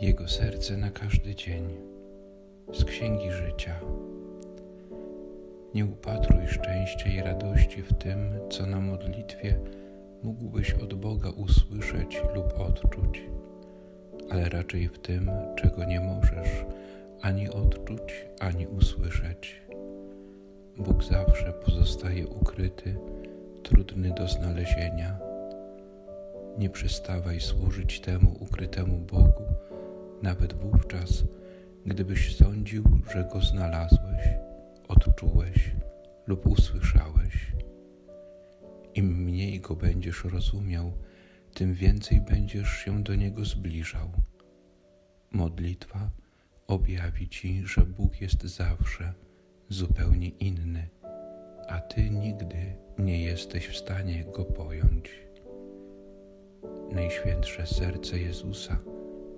Jego serce na każdy dzień z Księgi Życia. Nie upatruj szczęścia i radości w tym, co na modlitwie mógłbyś od Boga usłyszeć lub odczuć, ale raczej w tym, czego nie możesz ani odczuć, ani usłyszeć. Bóg zawsze pozostaje ukryty, trudny do znalezienia. Nie przestawaj służyć temu ukrytemu Bogu, nawet wówczas, gdybyś sądził, że go znalazłeś, odczułeś lub usłyszałeś. Im mniej go będziesz rozumiał, tym więcej będziesz się do niego zbliżał. Modlitwa objawi ci, że Bóg jest zawsze zupełnie inny, a ty nigdy nie jesteś w stanie go pojąć. Najświętsze serce Jezusa,